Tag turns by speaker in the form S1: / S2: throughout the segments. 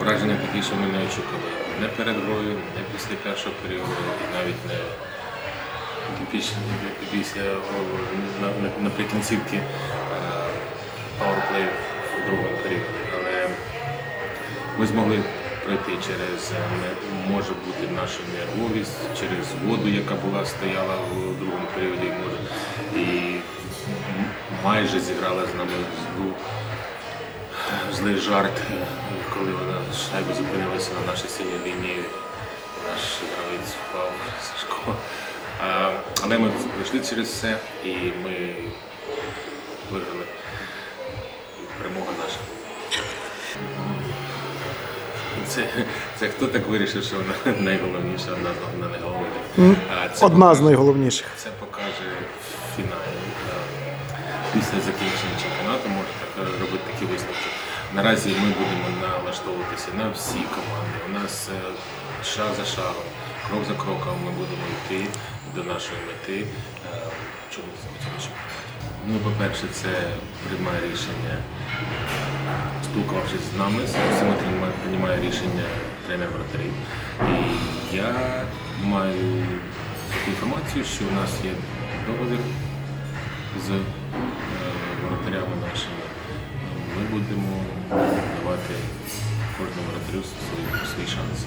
S1: Враження такі, що ми не очікували. Не перед грою, не після першого періоду, і навіть не після, наприкінцівки пауерплею в другому періоді. Але ми змогли пройти через е, може бути нашу нервовість, через воду, яка була стояла в другому періоді, може, і майже зіграла з нами злу злий жарт, коли вона шайба зупинилася на нашій синій лінії. Наш гравець впав Сашко. А, Але ми пройшли через все і ми виграли. Перемога наша. Це, це хто так вирішив, що вона найголовніша, одна з це
S2: Одна з найголовніших.
S1: Це покаже фіналі. Після закінчення чемпіонату Наразі ми будемо налаштовуватися на всі команди. У нас е, шаг за шагом, крок за кроком ми будемо йти до нашої мети. Е, Чому це? Ну, по-перше, це приймає рішення спілкувавшись з нами, самостійно приймає, рішення тренер вратарів. І я маю інформацію, що у нас є договір з е, воротарями нашими. Ми будемо давати кожному воротарю свій, шанс.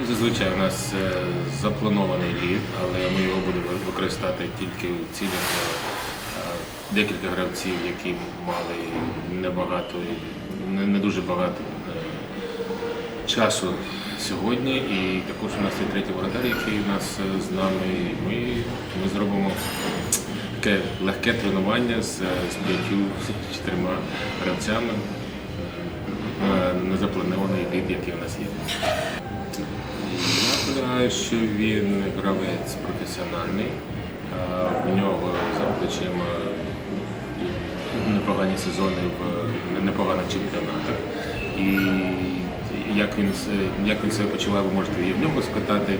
S1: Ну, Зазвичай у нас е, запланований лід, але ми його будемо використати тільки у цілях е, декілька гравців, які мали небагато, не, дуже багато е, часу сьогодні. І також у нас є третій воротар, який у нас з нами. Ми, ми зробимо таке легке тренування з, п'ятью з чотирма гравцями е, на незапланований лід, який у нас є. Я вважаю, що він гравець професіональний. Е, У нього за плечима непогані сезони в непоганих чемпіонатах. І як він, як він себе почуває, ви можете і в нього спитати.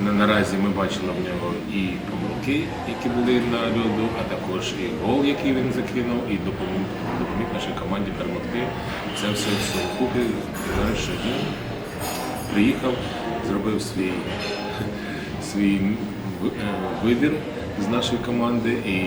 S1: Наразі ми бачили в нього і помилки, які були на льоду, а також і гол, який він закинув, і допоміг, допоміг нашій команді перемогти. Це все в сукупі. Що він приїхав, зробив свій, свій е, вибір з нашої команди, і